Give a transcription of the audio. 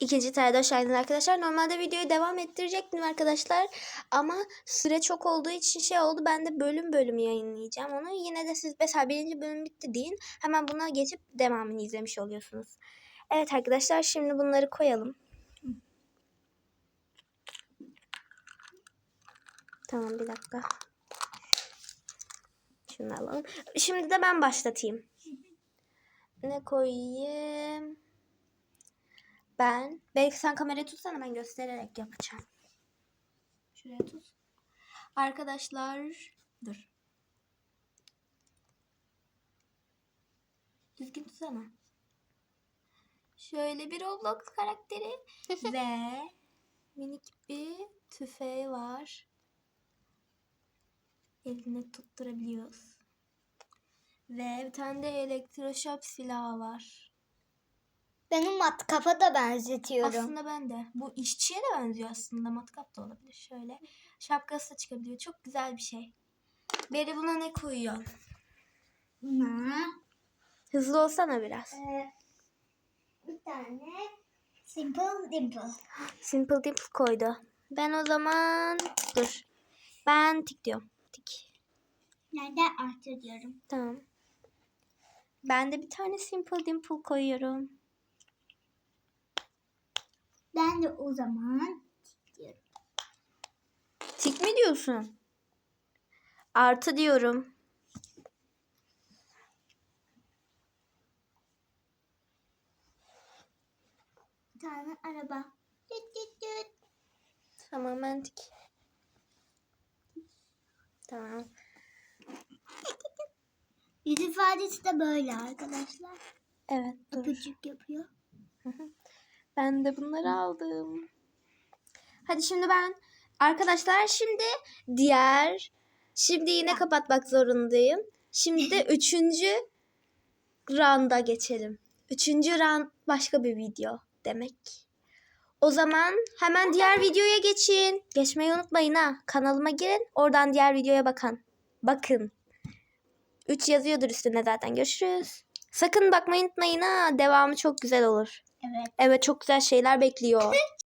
İkinci hoş geldiniz arkadaşlar. Normalde videoyu devam ettirecektim arkadaşlar. Ama süre çok olduğu için şey oldu. Ben de bölüm bölüm yayınlayacağım onu. Yine de siz mesela birinci bölüm bitti deyin. Hemen buna geçip devamını izlemiş oluyorsunuz. Evet arkadaşlar şimdi bunları koyalım. Tamam bir dakika. Şunu alalım. Şimdi de ben başlatayım. Ne koyayım? Ben. Belki sen kamerayı tutsana ben göstererek yapacağım. Şuraya tut. Arkadaşlar. Dur. Düzgün tutsana. Şöyle bir Roblox karakteri ve minik bir tüfeği var. Eline tutturabiliyoruz. Ve bir tane de elektroşok silahı var. Benim matkapa da benzetiyorum. Aslında ben de. Bu işçiye de benziyor aslında. Matkap da olabilir. Şöyle. Şapkası da çıkabiliyor. Çok güzel bir şey. Beri buna ne koyuyor? Buna Hızlı olsana biraz. e, bir tane Simple Dimple. Simple Dimple koydu. Ben o zaman... Dur. Ben tik diyorum. Tik. Nerede artı diyorum. Tamam. Ben de bir tane Simple Dimple koyuyorum. Ben de o zaman diyorum. Tik mi diyorsun? Artı diyorum. Bir tane araba. Düt düt düt. Tamam ben tik. Tamam. Yüz ifadesi de böyle arkadaşlar. Evet dur. Öpücük yapıyor. Ben de bunları aldım. Hadi şimdi ben arkadaşlar şimdi diğer şimdi yine kapatmak zorundayım. Şimdi de üçüncü rounda geçelim. Üçüncü round başka bir video demek. O zaman hemen diğer videoya geçin. Geçmeyi unutmayın ha. Kanalıma girin. Oradan diğer videoya bakın. Bakın. 3 yazıyordur üstünde zaten. Görüşürüz. Sakın bakmayı unutmayın ha. Devamı çok güzel olur. Evet. Evet çok güzel şeyler bekliyor.